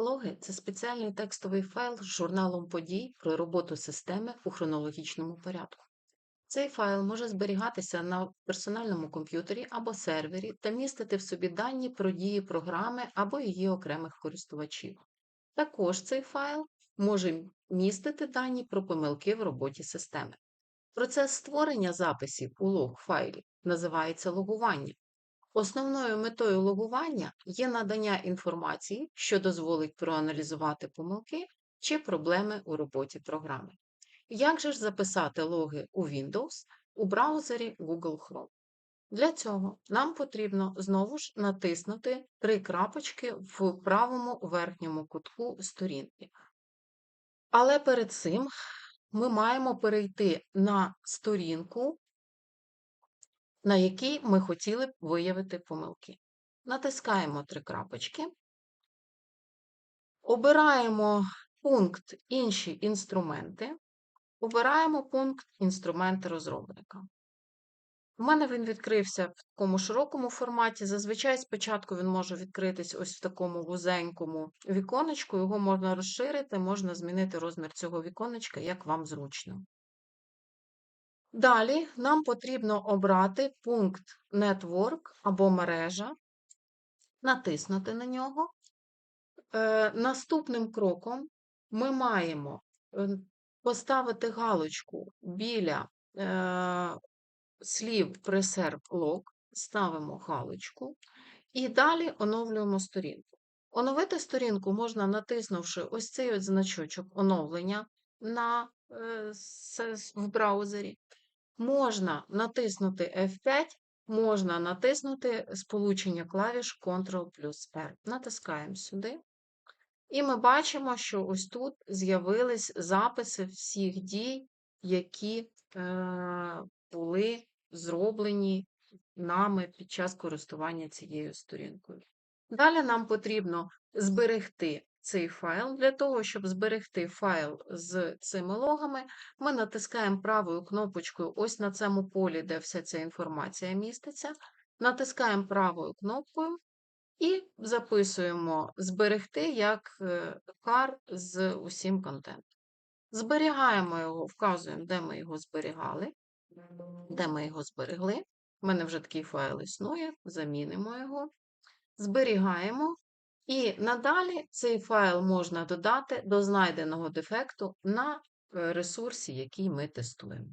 Логи це спеціальний текстовий файл з журналом подій про роботу системи у хронологічному порядку. Цей файл може зберігатися на персональному комп'ютері або сервері та містити в собі дані про дії програми або її окремих користувачів. Також цей файл може містити дані про помилки в роботі системи. Процес створення записів у лог файлі називається логування. Основною метою логування є надання інформації, що дозволить проаналізувати помилки чи проблеми у роботі програми. Як же ж записати логи у Windows у браузері Google Chrome? Для цього нам потрібно знову ж натиснути три крапочки в правому верхньому кутку сторінки. Але перед цим ми маємо перейти на сторінку, на якій ми хотіли б виявити помилки. Натискаємо три крапочки, обираємо пункт Інші інструменти, обираємо пункт Інструменти розробника. У мене він відкрився в такому широкому форматі. Зазвичай спочатку він може відкритись ось в такому вузенькому віконечку, його можна розширити, можна змінити розмір цього віконечка, як вам зручно. Далі нам потрібно обрати пункт Network або мережа, натиснути на нього. Е, Наступним кроком ми маємо е, поставити галочку біля е, слів Preserve Log, ставимо галочку і далі оновлюємо сторінку. Оновити сторінку можна, натиснувши ось цей от значочок оновлення на, в браузері. Можна натиснути F5, можна натиснути сполучення клавіш Ctrl плюс R. Натискаємо сюди. І ми бачимо, що ось тут з'явились записи всіх дій, які е, були зроблені нами під час користування цією сторінкою. Далі нам потрібно зберегти цей файл. Для того, щоб зберегти файл з цими логами, ми натискаємо правою кнопочкою ось на цьому полі, де вся ця інформація міститься. Натискаємо правою кнопкою і записуємо зберегти як кар е, з усім контентом. Зберігаємо його, вказуємо, де ми його зберігали, де ми його зберегли. У мене вже такий файл існує, замінимо його, зберігаємо і надалі цей файл можна додати до знайденого дефекту на е, ресурсі, який ми тестуємо.